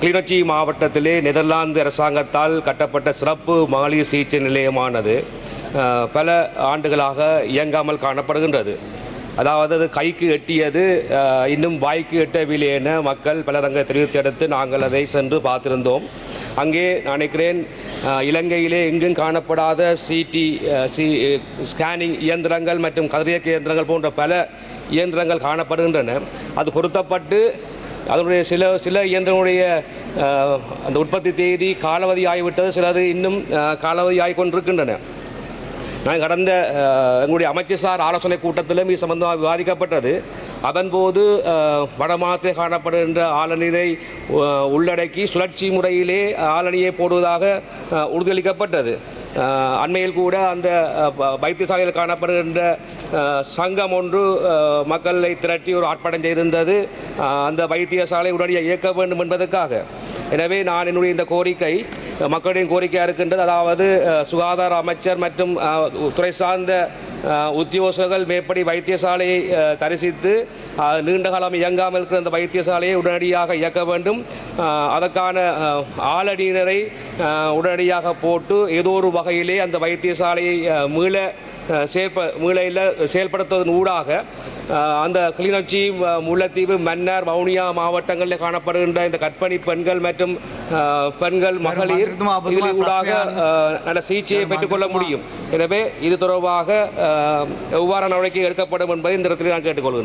கிளிநொச்சி மாவட்டத்திலே நெதர்லாந்து அரசாங்கத்தால் கட்டப்பட்ட சிறப்பு மகளிர் சிகிச்சை நிலையமானது பல ஆண்டுகளாக இயங்காமல் காணப்படுகின்றது. அதாவது அது கைக்கு எட்டியது இன்னும் வாய்க்கு எட்டவில்லை என மக்கள் பலரங்க தெரிவித்தெடுத்து நாங்கள் அதை சென்று பார்த்திருந்தோம். அங்கே நான் நினைக்கிறேன் இலங்கையிலே எங்கும் காணப்படாத சிடி சி ஸ்கேனிங் இயந்திரங்கள் மற்றும் கதிரியக்க இயந்திரங்கள் போன்ற பல இயந்திரங்கள் காணப்படுகின்றன. அது பொருத்தப்பட்டு அதனுடைய சில சில இயந்திரங்களுடைய அந்த உற்பத்தி தேதி காலாவதி ஆகிவிட்டது. சிலது இன்னும் காலாவதி ஆகி கொண்டிருக்கின்றன நான் கடந்த எங்களுடைய அமைச்சர் ஆலோசனை கூட்டத்திலும் இது சம்பந்தமாக விவாதிக்கப்பட்டது. அதன்போது அஹ், காணப்படுகின்ற ஆளணியை உள்ளடக்கி சுழற்சி முறையிலே ஆளணியை போடுவதாக உறுதியளிக்கப்பட்டது. அண்மையில் கூட அந்த வைத்தியசாலையில் காணப்படுகின்ற சங்கம் ஒன்று மக்களை திரட்டி ஒரு ஆர்ப்பாட்டம் செய்திருந்தது. அந்த வைத்தியசாலை உடனடியாக இயக்க வேண்டும் என்பதற்காக. எனவே நான் என்னுடைய இந்த கோரிக்கை மக்களின் கோரிக்கையாக இருக்கின்றது. அதாவது சுகாதார அமைச்சர் மற்றும் துறை சார்ந்த உத்தியோகர்கள் மேற்படி வைத்தியசாலையை தரிசித்து நீண்டகாலம் நீண்ட காலம் இயங்காமல் இருக்கிற அந்த வைத்தியசாலையை உடனடியாக இயக்க வேண்டும். அதற்கான அஹ், உடனடியாக போட்டு ஏதோ ஒரு வகையிலே அந்த வைத்தியசாலையை மீள செயற்ப மீளையில் செயல்படுத்துவதன் ஊடாக அந்த கிளிநொச்சி முல்லைத்தீவு மன்னார் வவுனியா மாவட்டங்களில் காணப்படுகின்ற இந்த கற்பணி பெண்கள் மற்றும் பெண்கள் மகளிர் இதில் ஊடாக நல்ல சிகிச்சையை பெற்றுக்கொள்ள முடியும். எனவே இது தொடர்பாக எவ்வாறு நடவடிக்கை எடுக்கப்படும் என்பதை இந்த இடத்தில் நான் கேட்டுக்கொள்கின்றேன்.